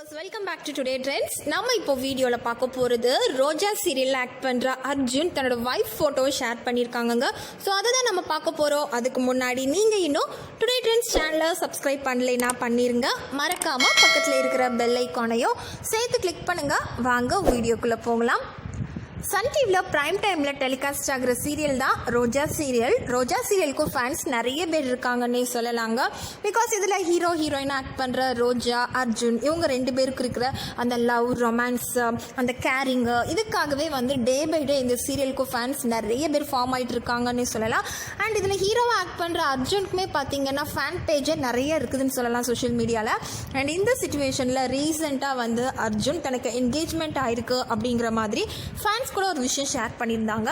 Viewers welcome back to today trends நம்ம இப்போ வீடியோவில் பார்க்க போகிறது ரோஜா சீரியலில் ஆக்ட் பண்ணுற அர்ஜுன் தன்னோட ஒய்ஃப் ஃபோட்டோவை ஷேர் பண்ணியிருக்காங்கங்க ஸோ அதை தான் நம்ம பார்க்க போகிறோம் அதுக்கு முன்னாடி நீங்கள் இன்னும் டுடே ட்ரெண்ட்ஸ் சேனலை சப்ஸ்கிரைப் பண்ணலைன்னா பண்ணிருங்க. மறக்காமல் பக்கத்தில் இருக்கிற பெல் ஐக்கானையும் சேர்த்து கிளிக் பண்ணுங்கள் வாங்க வீடியோக்குள்ளே போகலாம். சன் டிவியில் ப்ரைம் டைமில் டெலிகாஸ்ட் ஆகிற சீரியல் தான் ரோஜா சீரியல் ரோஜா சீரியலுக்கும் ஃபேன்ஸ் நிறைய பேர் இருக்காங்கன்னே சொல்லலாங்க. பிகாஸ் இதில் ஹீரோ ஹீரோயின் ஆக்ட் பண்ணுற ரோஜா அர்ஜுன் இவங்க ரெண்டு பேருக்கு இருக்கிற அந்த லவ் ரொமான்ஸ் அந்த கேரிங்கு இதுக்காகவே வந்து டே பை டே இந்த சீரியலுக்கும் ஃபேன்ஸ் நிறைய பேர் ஃபார்ம் ஆகிட்டு இருக்காங்கன்னே சொல்லலாம். அண்ட் இதில் ஹீரோவை ஆக்ட் பண்ணுற அர்ஜுனுக்குமே பார்த்தீங்கன்னா ஃபேன் பேஜே நிறைய இருக்குதுன்னு சொல்லலாம் சோஷியல் மீடியாவில் அண்ட் இந்த சுச்சுவேஷனில் ரீசெண்டாக வந்து அர்ஜுன் தனக்கு என்கேஜ்மெண்ட் ஆயிருக்கு அப்படிங்கிற மாதிரி ஃபேன்ஸ் கூட ஒரு விஷயம் ஷேர் பண்ணியிருந்தாங்க.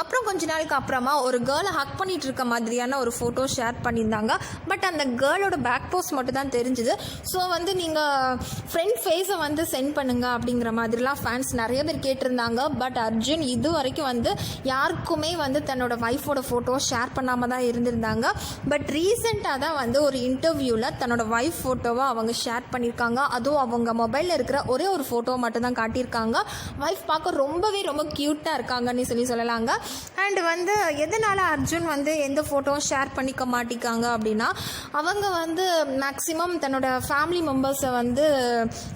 அப்புறம் கொஞ்ச நாளுக்கு அப்புறமா ஒரு கேர்ளை ஹக் பண்ணிட்டு இருக்க மாதிரியான ஒரு ஃபோட்டோ ஷேர் பண்ணியிருந்தாங்க. பட் அந்த கேர்ளோட பேக் போஸ்ட் மட்டும் தான் தெரிஞ்சுது. ஸோ வந்து நீங்கள் ஃப்ரெண்ட் ஃபேஸை வந்து சென்ட் பண்ணுங்க அப்படிங்கிற மாதிரிலாம் ஃபேன்ஸ் நிறைய பேர் கேட்டிருந்தாங்க. பட் அர்ஜுன் இது வரைக்கும் வந்து யாருக்குமே வந்து தன்னோட ஒய்ஃபோட ஃபோட்டோ ஷேர் பண்ணாமல் தான் இருந்திருந்தாங்க. பட் ரீசெண்டாக தான் வந்து ஒரு இன்டர்வியூவில் தன்னோட ஒய்ஃப் ஃபோட்டோவை அவங்க ஷேர் பண்ணியிருக்காங்க. அதுவும் அவங்க மொபைலில் இருக்கிற ஒரே ஒரு ஃபோட்டோ மட்டும் தான் காட்டியிருக்காங்க. ஒய்ஃப் பார்க்க ரொம்பவே ரொம்ப க்யூட்டாக இருக்காங்கன்னு சொல்லி சொல்லலாங்க. அண்ட் வந்து எதனால் அர்ஜுன் வந்து எந்த ஃபோட்டோவும் ஷேர் பண்ணிக்க மாட்டிக்காங்க அப்படின்னா அவங்க வந்து மேக்ஸிமம் தன்னோட ஃபேமிலி மெம்பர்ஸை வந்து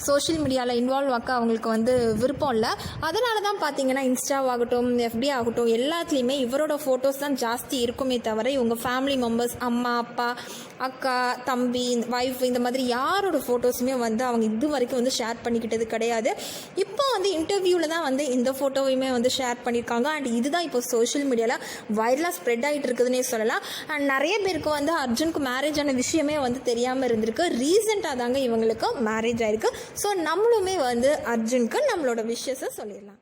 சோஷியல் மீடியாவில் இன்வால்வ் ஆக்க அவங்களுக்கு வந்து விருப்பம் இல்லை. அதனால தான் பார்த்தீங்கன்னா இன்ஸ்டாவாகட்டும் எஃபி ஆகட்டும் எல்லாத்துலேயுமே இவரோட ஃபோட்டோஸ் தான் ஜாஸ்தி இருக்குமே தவிர இவங்க ஃபேமிலி மெம்பர்ஸ் அம்மா அப்பா அக்கா தம்பி ஒய்ஃப் இந்த மாதிரி யாரோட ஃபோட்டோஸுமே வந்து அவங்க இது வரைக்கும் வந்து ஷேர் பண்ணிக்கிட்டது கிடையாது. இப்போ வந்து இன்டர்வியூவில் தான் வந்து இந்த ஃபோட்டோவையுமே வந்து ஷேர் பண்ணியிருக்காங்க அண்ட் இதுதான் இப்போ சோஷியல் மீடியாவில் வைரலாக ஸ்ப்ரெட் ஆகிட்டு இருக்குதுன்னே சொல்லலாம். அண்ட் நிறைய பேருக்கு வந்து அர்ஜுனுக்கு மேரேஜ் ஆன விஷயமே வந்து தெரியாமல் இருந்திருக்கு. ரீசெண்டாக தாங்க இவங்களுக்கு மேரேஜ் ஆயிருக்கு. ஸோ நம்மளுமே வந்து அர்ஜுனுக்கு நம்மளோட விஷயத்தை சொல்லிடலாம்.